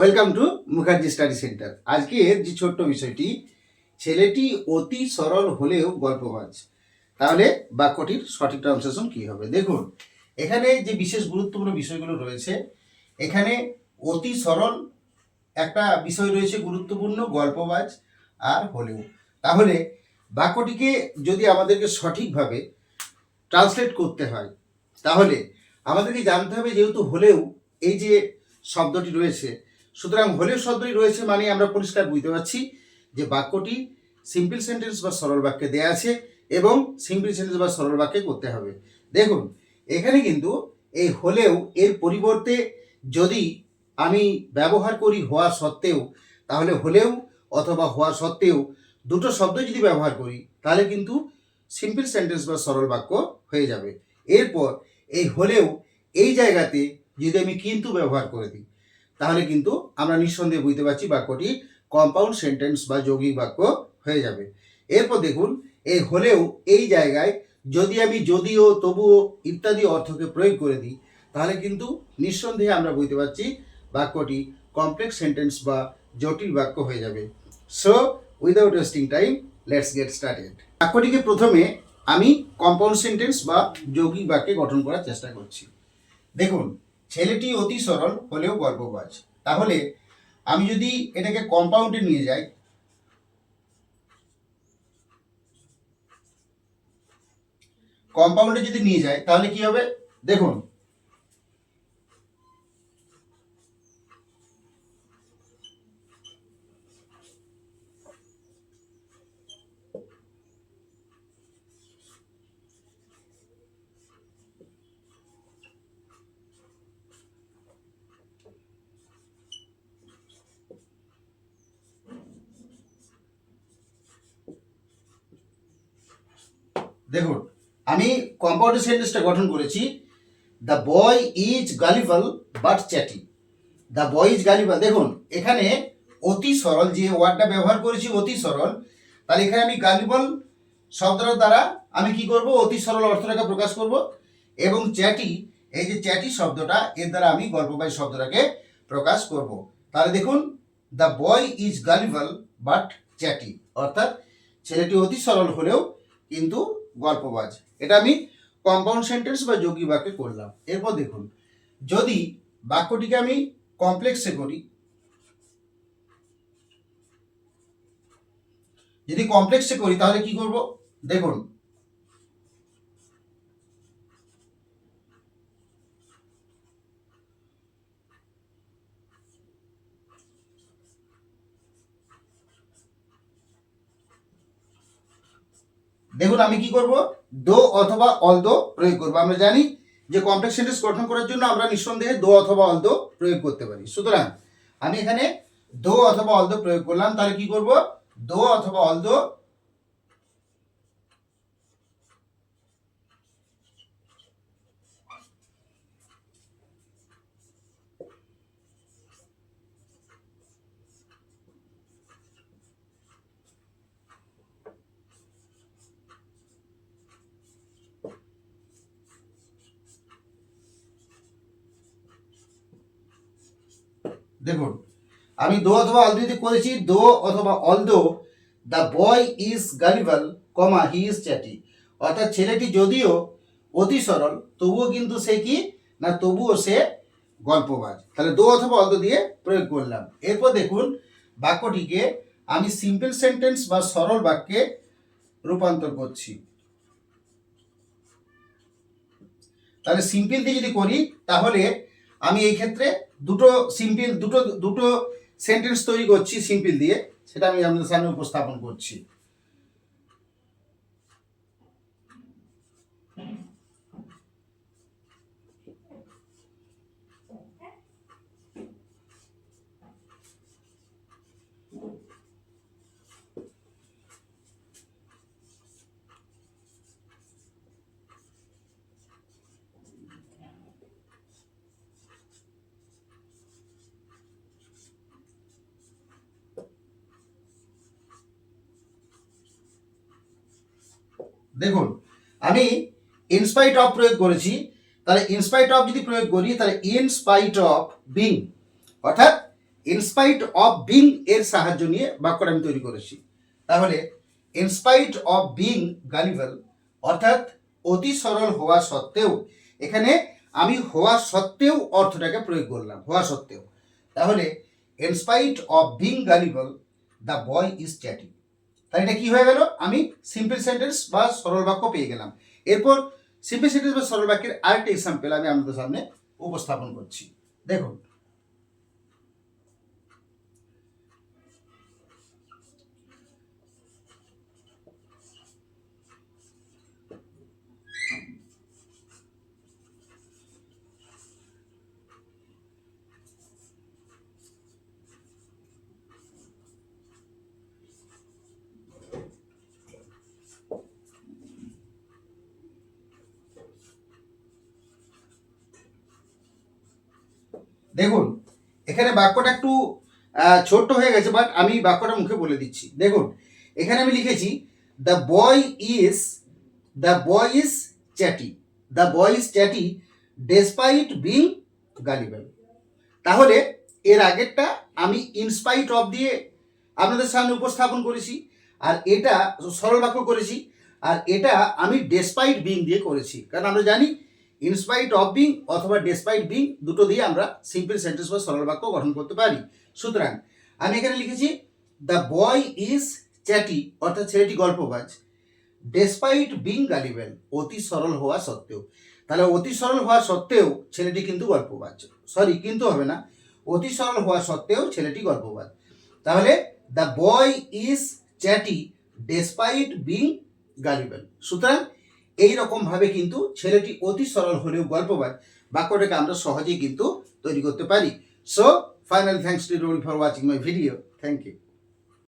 Welcome to Mukherjee study centre আজকের যে ছোট্ট বিষয়টি, ছেলেটি অতি সরল হলেও গল্পবাজ। তাহলে বাক্যটির সঠিক ট্রান্সলেশন কি হবে? দেখুন, এখানে যে বিশেষ গুরুত্বপূর্ণ বিষয়গুলো রয়েছে, এখানে অতি সরল একটা বিষয় রয়েছে গুরুত্বপূর্ণ, গল্পবাজ আর হলেও। তাহলে বাক্যটিকে যদি আমাদেরকে সঠিকভাবে ট্রান্সলেট করতে হয়, তাহলে আমাদেরকে জানতে হবে যেহেতু হলেও এই যে শব্দটি রয়েছে সুতরাং হলেও শব্দটি রয়েছে মানে আমরা পরিষ্কার বুঝতে পারছি যে বাক্যটি সিম্পল সেন্টেন্স বা সরল বাক্যে দেয়া আছে এবং সিম্পল সেন্টেন্স বা সরল বাক্যে করতে হবে। দেখুন, এখানে কিন্তু এই হলেও এর পরিবর্তে যদি আমি ব্যবহার করি হওয়া সত্ত্বেও, তাহলে হলেও অথবা হওয়া সত্ত্বেও দুটো শব্দ যদি ব্যবহার করি, তাহলে কিন্তু সিম্পল সেন্টেন্স বা সরল বাক্য হয়ে যাবে। এরপর এই হলেও এই জায়গাতে যদি আমি কিন্তু ব্যবহার করে দিই তাহলে কিন্তু আমরা নিঃসন্দেহে বুঝতে পারছি বাক্যটি কম্পাউন্ড সেন্টেন্স বা যৌগিক বাক্য হয়ে যাবে। এরপর দেখুন এই হলেও এই জায়গায় যদি আমি যদিও, তবুও ইত্যাদি অর্থকে প্রয়োগ করে দিই, তাহলে কিন্তু নিঃসন্দেহে আমরা বুঝতে পারছি বাক্যটি কমপ্লেক্স সেন্টেন্স বা জটিল বাক্য হয়ে যাবে। So without wasting time let's get started বাক্যটিকে প্রথমে আমি কম্পাউন্ড সেন্টেন্স বা যৌগিক বাক্যে গঠন করার চেষ্টা করছি। দেখুন ছেলেটি অতি সরল হলেও গর্ভবাজ তাহলে আমি যদি এটাকে কম্পাউন্ডে নিয়ে যাই কম্পাউন্ডে যদি নিয়ে যাই, তাহলে কি হবে? দেখুন দেখুন, আমি কম্পাউন্ড সেন্টেন্সটা গঠন করেছি। The boy is gullible but chatty the boy is gullible দেখুন, এখানে অতি সরল, যে ওয়ার্ডটা ব্যবহার করেছি অতি সরল, তাহলে এখানে আমি গালিবল শব্দটার দ্বারা আমি কি করব? অতি সরল অর্থটাকে প্রকাশ করব। এবং চ্যাটি এই যে চ্যাটি শব্দটা, এর দ্বারা আমি গল্পবাহী শব্দটাকে প্রকাশ করব। তাহলে দেখুন the boy is gullible but chatty অর্থাৎ ছেলেটি অতি সরল হলেও কিন্তু গল্পবাজ এটা আমি কম্পাউন্ড সেন্টেন্স বা যোগী বাক্যে করলাম। এরপর দেখুন, যদি বাক্যটিকে আমি কমপ্লেক্সে করি, যদি কমপ্লেক্সে করি, তাহলে কি করব? দেখুন দেখুন, আমি কি করব? দো অথবা অলদো প্রয়োগ করব। আমরা জানি যে কমপ্লেক্স সেন্টেন্স গঠন করার জন্য আমরা নিঃসন্দেহে দো অথবা অলদো প্রয়োগ করতে পারি। সুতরাং আমি এখানে দো অথবা অলদো প্রয়োগ করলাম, তাহলে কি করব? দো অথবা অলদো দেখুন, আমি দো অথবা অলদো যদি করেছি, দো অথবা although, the boy is gullible comma, he is chatty. অর্থাৎ ছেলেটি যদিও অতি সরল, তবুও কিন্তু সে কি? না, তবুও সে গল্পবাজ। তাহলে দো অথবা অলদো দিয়ে প্রয়োগ করলাম। এরপর দেখুন, বাক্যটিকে আমি সিম্পল সেন্টেন্স বা সরল বাক্যে রূপান্তর করছি। তাহলে সিম্পল দিয়ে যদি করি, তাহলে আমি এই ক্ষেত্রে দুটো সিম্পল, দুটো দুটো সেন্টেন্স তৈরি করছি সিম্পল দিয়ে, সেটা আমি আপনাদের সামনে উপস্থাপন করছি। দেখুন, আমি ইনস্পাইট অফ প্রয়োগ করেছি, তাহলে ইনস্পাইট অফ যদি প্রয়োগ করি, তাহলে ইনস্পাইট অফ বিং অর্থাৎ ইনস্পাইট অফ বিং এর সাহায্য নিয়ে বাক্যটা আমি তৈরি করেছি। তাহলে ইনস্পাইট অফ বিং গালিভাল অর্থাৎ অতি সরল হওয়া সত্ত্বেও, এখানে আমি হওয়া সত্ত্বেও অর্থটাকে প্রয়োগ করলাম, হওয়া সত্ত্বেও। তাহলে in spite of being gullible the boy is chatting তাহলে এটা কি হয়ে গেল? আমি সিম্পল সেন্টেন্স বা সরল বাক্য পেয়ে গেলাম। এরপর সিম্পল সেন্টেন্স বা সরল বাক্যের আরেকটা এক্সাম্পল আমি আপনাদের সামনে উপস্থাপন করছি। দেখুন দেখুন, এখানে বাক্যটা একটু ছোট্ট হয়ে গেছে বাট আমি বাক্যটা মুখে বলে দিচ্ছি। দেখুন, এখানে আমি লিখেছি the boy is the boy is chatty the boy is chatty despite being gullible তাহলে, এর আগেরটা আমি ইনস্পাইট অফ দিয়ে আপনাদের সামনে উপস্থাপন করেছি, আর এটা সরল বাক্য করেছি, আর এটা আমি ডেসপাইট বিং দিয়ে করেছি। কারণ আমরা জানি ইনস্পাইট অফ বিং অথবা ডেসপাইট বিং দুটো দিয়ে আমরা সিম্পল সেন্টেন্স বা সরল বাক্য গঠন করতে পারি। সুতরাং আমি এখানে লিখেছি দ্য বয় ইজ চ্যাটি অর্থাৎ ছেলেটি গল্পবাজ। ডেসপাইট বিং গালিবেল অতি সরল হওয়া সত্ত্বেও। তাহলে অতি সরল হওয়া সত্ত্বেও ছেলেটি কিন্তু গল্পবাজ। সরি কিন্তু হবে না। অতি সরল হওয়া সত্ত্বেও ছেলেটি গল্পবাজ। তাহলে the boy is chatty despite being gullible সুতরাং এই রকম ভাবে কিন্তু ছেলেটি অতি সরল হলেও গল্পবাদ বাক্যটাকে আমরা সহজেই কিন্তু তৈরি করতে পারি। So final thanks to roll for watching my video thank you